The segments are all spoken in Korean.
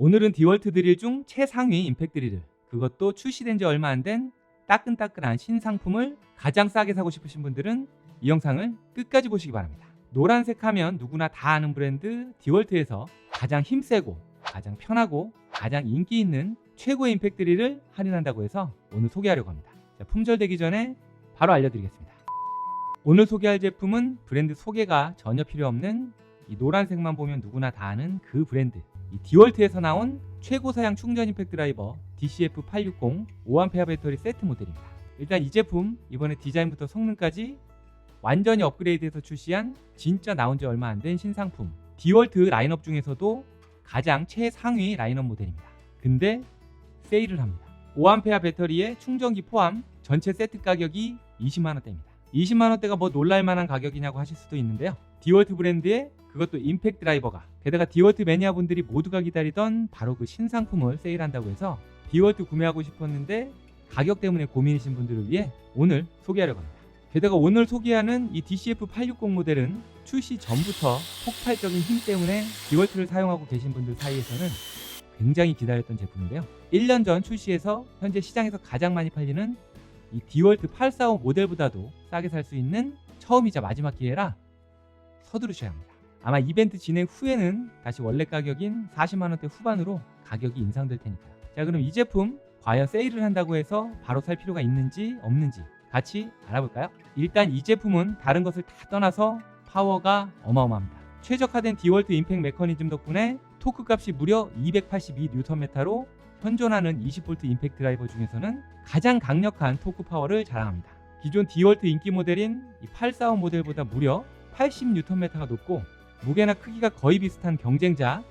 오늘은 디월트 드릴 중 최상위 임팩트 드릴 그것도 출시된 지 얼마 안 된 따끈따끈한 신상품을 가장 싸게 사고 싶으신 분들은 이 영상을 끝까지 보시기 바랍니다. 노란색 하면 누구나 다 아는 브랜드 디월트에서 가장 힘세고 가장 편하고 가장 인기 있는 최고의 임팩트 드릴을 할인한다고 해서 오늘 소개하려고 합니다. 자, 품절되기 전에 바로 알려드리겠습니다. 오늘 소개할 제품은 브랜드 소개가 전혀 필요 없는 이 노란색만 보면 누구나 다 아는 그 브랜드 이 디월트에서 나온 최고 사양 충전 임팩트 드라이버 DCF860 5A 배터리 세트 모델입니다. 일단 이 제품 이번에 디자인부터 성능까지 완전히 업그레이드해서 출시한 진짜 나온 지 얼마 안 된 신상품 디월트 라인업 중에서도 가장 최상위 라인업 모델입니다. 근데 세일을 합니다. 5A 배터리에 충전기 포함 전체 세트 가격이 20만원대입니다. 20만원대가 뭐 놀랄만한 가격이냐고 하실 수도 있는데요. 디월트 브랜드의 그것도 임팩트 드라이버가 게다가 디월트 매니아 분들이 모두가 기다리던 바로 그 신상품을 세일한다고 해서 디월트 구매하고 싶었는데 가격 때문에 고민이신 분들을 위해 오늘 소개하려고 합니다. 게다가 오늘 소개하는 이 DCF860 모델은 출시 전부터 폭발적인 힘 때문에 디월트를 사용하고 계신 분들 사이에서는 굉장히 기다렸던 제품인데요. 1년 전 출시해서 현재 시장에서 가장 많이 팔리는 이 디월트 845 모델보다도 싸게 살 수 있는 처음이자 마지막 기회라 서두르셔야 합니다. 아마 이벤트 진행 후에는 다시 원래 가격인 40만원대 후반으로 가격이 인상될 테니까요. 자 그럼 이 제품 과연 세일을 한다고 해서 바로 살 필요가 있는지 없는지 같이 알아볼까요? 일단 이 제품은 다른 것을 다 떠나서 파워가 어마어마합니다. 최적화된 디월트 임팩 메커니즘 덕분에 토크 값이 무려 282Nm로 현존하는 20V 임팩트 드라이버 중에서는 가장 강력한 토크 파워를 자랑합니다. 기존 디월트 인기 모델인 845 모델보다 무려 80Nm가 높고 무게나 크기가 거의 비슷한 경쟁자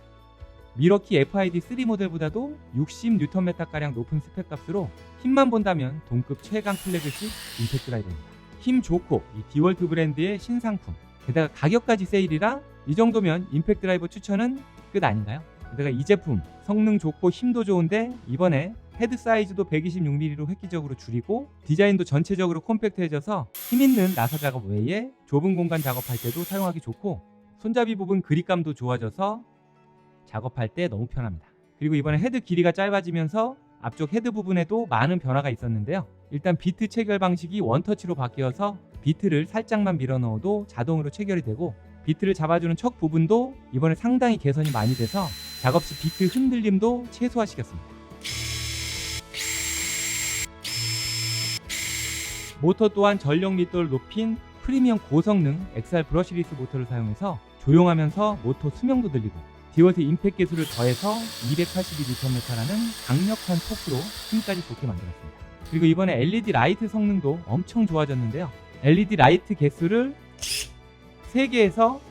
미러키 FID3 모델보다도 60Nm가량 높은 스펙값으로 힘만 본다면 동급 최강 플래그십 임팩트 드라이버입니다. 힘 좋고 이 디월트 브랜드의 신상품 게다가 가격까지 세일이라 이 정도면 임팩트 드라이버 추천은 끝 아닌가요? 게다가 이 제품 성능 좋고 힘도 좋은데 이번에 헤드 사이즈도 126mm로 획기적으로 줄이고 디자인도 전체적으로 콤팩트해져서 힘있는 나사 작업 외에 좁은 공간 작업할 때도 사용하기 좋고 손잡이 부분 그립감도 좋아져서 작업할 때 너무 편합니다. 그리고 이번에 헤드 길이가 짧아지면서 앞쪽 헤드 부분에도 많은 변화가 있었는데요. 일단 비트 체결 방식이 원터치로 바뀌어서 비트를 살짝만 밀어 넣어도 자동으로 체결이 되고 비트를 잡아주는 척 부분도 이번에 상당히 개선이 많이 돼서 작업 시 비트 흔들림도 최소화시켰습니다. 모터 또한 전력密도를 높인 프리미엄 고성능 XR 브러시리스 모터를 사용해서 조용하면서 모터 수명도 늘리고 디월트 임팩 기술을 더해서 282Nm라는 강력한 토크로 힘까지 좋게 만들었습니다. 그리고 이번에 LED 라이트 성능도 엄청 좋아졌는데요. LED 라이트 개수를 3개에서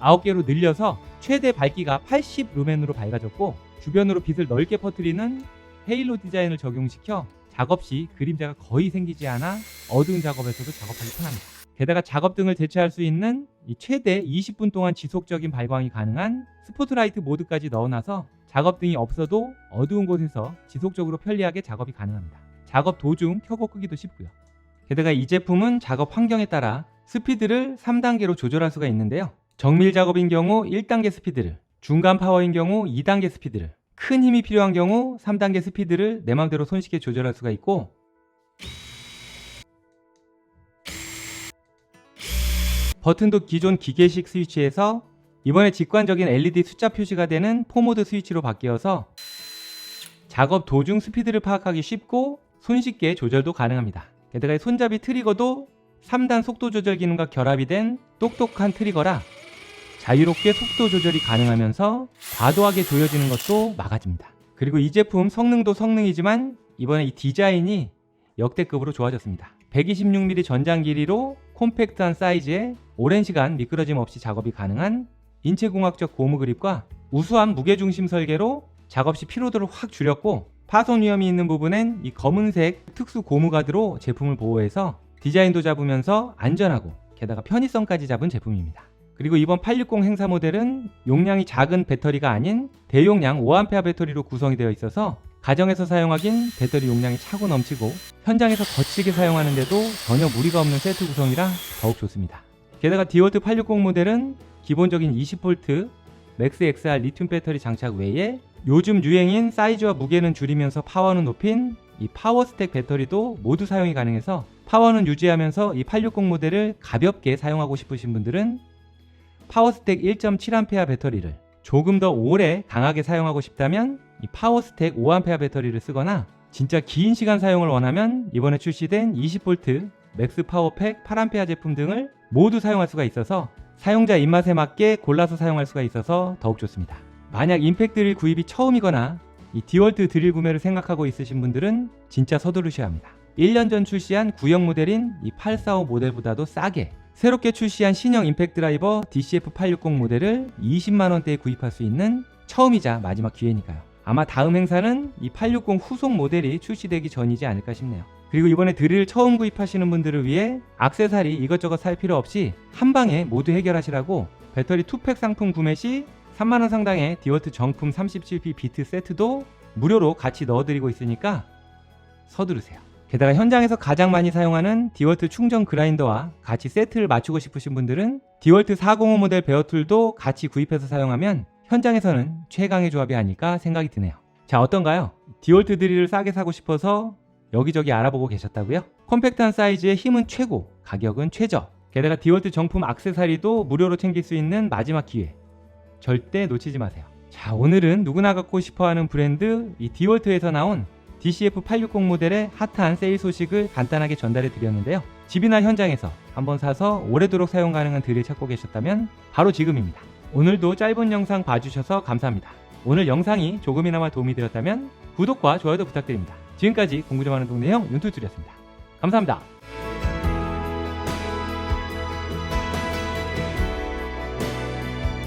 9개로 늘려서 최대 밝기가 80 루멘으로 밝아졌고 주변으로 빛을 넓게 퍼뜨리는 헤일로 디자인을 적용시켜 작업 시 그림자가 거의 생기지 않아 어두운 작업에서도 작업하기 편합니다. 게다가 작업 등을 대체할 수 있는 이 최대 20분 동안 지속적인 발광이 가능한 스포트라이트 모드까지 넣어놔서 작업 등이 없어도 어두운 곳에서 지속적으로 편리하게 작업이 가능합니다. 작업 도중 켜고 끄기도 쉽고요. 게다가 이 제품은 작업 환경에 따라 스피드를 3단계로 조절할 수가 있는데요. 정밀 작업인 경우 1단계 스피드를, 중간 파워인 경우 2단계 스피드를, 큰 힘이 필요한 경우 3단계 스피드를 내 맘대로 손쉽게 조절할 수가 있고 버튼도 기존 기계식 스위치에서 이번에 직관적인 LED 숫자 표시가 되는 포모드 스위치로 바뀌어서 작업 도중 스피드를 파악하기 쉽고 손쉽게 조절도 가능합니다. 게다가 이 손잡이 트리거도 3단 속도 조절 기능과 결합이 된 똑똑한 트리거라 자유롭게 속도 조절이 가능하면서 과도하게 조여지는 것도 막아집니다. 그리고 이 제품 성능도 성능이지만 이번에 이 디자인이 역대급으로 좋아졌습니다. 126mm 전장 길이로 콤팩트한 사이즈에 오랜 시간 미끄러짐 없이 작업이 가능한 인체공학적 고무 그립과 우수한 무게중심 설계로 작업 시 피로도를 확 줄였고 파손 위험이 있는 부분엔 이 검은색 특수 고무 가드로 제품을 보호해서 디자인도 잡으면서 안전하고 게다가 편의성까지 잡은 제품입니다. 그리고 이번 860 행사 모델은 용량이 작은 배터리가 아닌 대용량 5A 배터리로 구성이 되어 있어서 가정에서 사용하긴 배터리 용량이 차고 넘치고 현장에서 거칠게 사용하는데도 전혀 무리가 없는 세트 구성이라 더욱 좋습니다. 게다가 디월트 860 모델은 기본적인 20V 맥스 XR 리튬 배터리 장착 외에 요즘 유행인 사이즈와 무게는 줄이면서 파워는 높인 이 파워 스택 배터리도 모두 사용이 가능해서 파워는 유지하면서 이 860 모델을 가볍게 사용하고 싶으신 분들은 파워스택 1.7A 배터리를 조금 더 오래 강하게 사용하고 싶다면 이 파워스택 5A 배터리를 쓰거나 진짜 긴 시간 사용을 원하면 이번에 출시된 20V 맥스 파워팩 8A 제품 등을 모두 사용할 수가 있어서 사용자 입맛에 맞게 골라서 사용할 수가 있어서 더욱 좋습니다. 만약 임팩 드릴 구입이 처음이거나 이 디월트 드릴 구매를 생각하고 있으신 분들은 진짜 서두르셔야 합니다. 1년 전 출시한 구형 모델인 이 845 모델보다도 싸게 새롭게 출시한 신형 임팩 드라이버 DCF860 모델을 20만 원대에 구입할 수 있는 처음이자 마지막 기회니까요. 아마 다음 행사는 이 860 후속 모델이 출시되기 전이지 않을까 싶네요. 그리고 이번에 드릴 처음 구입하시는 분들을 위해 악세사리 이것저것 살 필요 없이 한 방에 모두 해결하시라고 배터리 투팩 상품 구매 시 3만원 상당의 디월트 정품 37P 비트 세트도 무료로 같이 넣어드리고 있으니까 서두르세요. 게다가 현장에서 가장 많이 사용하는 디월트 충전 그라인더와 같이 세트를 맞추고 싶으신 분들은 디월트 405 모델 베어툴도 같이 구입해서 사용하면 현장에서는 최강의 조합이 아닐까 생각이 드네요. 자, 어떤가요? 디월트 드릴을 싸게 사고 싶어서 여기저기 알아보고 계셨다고요? 컴팩트한 사이즈의 힘은 최고, 가격은 최저. 게다가 디월트 정품 악세사리도 무료로 챙길 수 있는 마지막 기회. 절대 놓치지 마세요. 자, 오늘은 누구나 갖고 싶어 하는 브랜드 이 디월트에서 나온 DCF860 모델의 핫한 세일 소식을 간단하게 전달해 드렸는데요. 집이나 현장에서 한번 사서 오래도록 사용 가능한 드릴 찾고 계셨다면 바로 지금입니다. 오늘도 짧은 영상 봐주셔서 감사합니다. 오늘 영상이 조금이나마 도움이 되었다면 구독과 좋아요도 부탁드립니다. 지금까지 공부 좀 하는 동네 형 윤투줄이었습니다. 감사합니다.